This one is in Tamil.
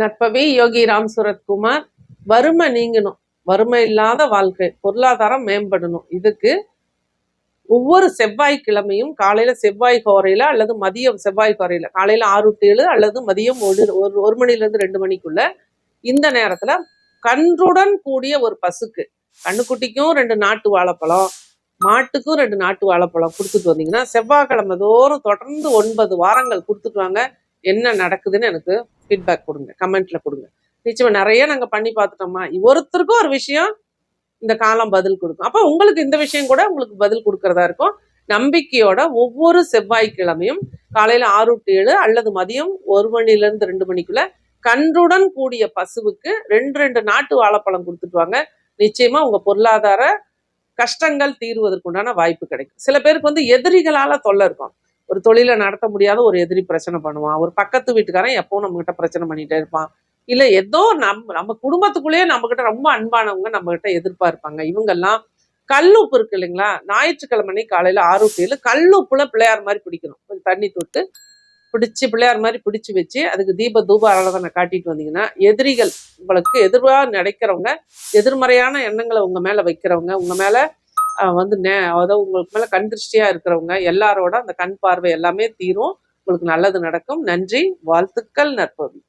நட்பவி யோகி ராம் சுரத்குமார் வறுமை நீங்கணும். வறுமை இல்லாத வாழ்க்கை பொருளாதாரம் மேம்படணும். இதுக்கு ஒவ்வொரு செவ்வாய்க்கிழமையும் காலையில செவ்வாய் கோரையில அல்லது மதியம் செவ்வாய் கோரையில காலையில ஆறு டு ஏழு அல்லது மதியம் ஒரு ஒரு ஒரு மணில இருந்து ரெண்டு மணிக்குள்ள இந்த நேரத்துல கன்றுடன் கூடிய ஒரு பசுக்கு கண்ணுக்குட்டிக்கும் ரெண்டு நாட்டு வாழைப்பழம் மாட்டுக்கும் ரெண்டு நாட்டு வாழைப்பழம் கொடுத்துட்டு வந்தீங்கன்னா செவ்வாய்க்கிழமை தோறும் தொடர்ந்து ஒன்பது வாரங்கள் கொடுத்துட்டு வாங்க என்ன நடக்குதுன்னு எனக்கு ஃபீட்பேக் கொடுங்க கமெண்ட்ல கொடுங்க. நிச்சயமா நிறைய நாங்க பண்ணி பார்த்துட்டோமா ஒருத்தருக்கும் ஒரு விஷயம் இந்த காலம் பதில் கொடுக்கும். அப்போ உங்களுக்கு இந்த விஷயம் கூட உங்களுக்கு பதில் கொடுக்கறதா இருக்கும். நம்பிக்கையோட ஒவ்வொரு செவ்வாய்க்கிழமையும் காலையில ஆறு டு ஏழு அல்லது மதியம் ஒரு மணில இருந்து ரெண்டு மணிக்குள்ள கன்றுடன் கூடிய பசுவுக்கு ரெண்டு ரெண்டு நாட்டு வாழைப்பழம் கொடுத்துட்டு வாங்க. நிச்சயமா உங்க பொருளாதார கஷ்டங்கள் தீர்வதற்குண்டான வாய்ப்பு கிடைக்கும். சில பேருக்கு வந்து எதிரிகளால தொல்லை இருக்கும். ஒரு தொழிலை நடத்த முடியாத ஒரு எதிரி பிரச்சனை பண்ணுவான். ஒரு பக்கத்து வீட்டுக்காரன் எப்போவும் நம்ம கிட்ட பிரச்சனை பண்ணிட்டே இருப்பான். இல்லை ஏதோ நம்ம நம்ம குடும்பத்துக்குள்ளேயே நம்மகிட்ட ரொம்ப அன்பானவங்க நம்ம கிட்ட எதிர்பார்ப்பாங்க. இவங்கெல்லாம் கல்லுப்பு இருக்கு இல்லைங்களா? ஞாயிற்றுக்கிழமை அன்னைக்கு காலையில ஆறு ஏழு கல்லுப்புல பிள்ளையார் மாதிரி பிடிக்கணும். கொஞ்சம் தண்ணி தொட்டு பிடிச்சி பிள்ளையார் மாதிரி பிடிச்சி வச்சு அதுக்கு தீப தூப ஆராதனை காட்டிட்டு வந்தீங்கன்னா எதிரிகள் உங்களுக்கு எதிர்வாக நடக்கிறவங்க எதிர்மறையான எண்ணங்களை உங்க மேல வைக்கிறவங்க உங்க மேலே வந்து நே அதாவது உங்களுக்கு மேல கண் திருஷ்டியா இருக்கிறவங்க எல்லாரோட அந்த கண் பார்வை எல்லாமே தீரும். உங்களுக்கு நல்லது நடக்கும். நன்றி. வாழ்த்துக்கள் நற்பவி.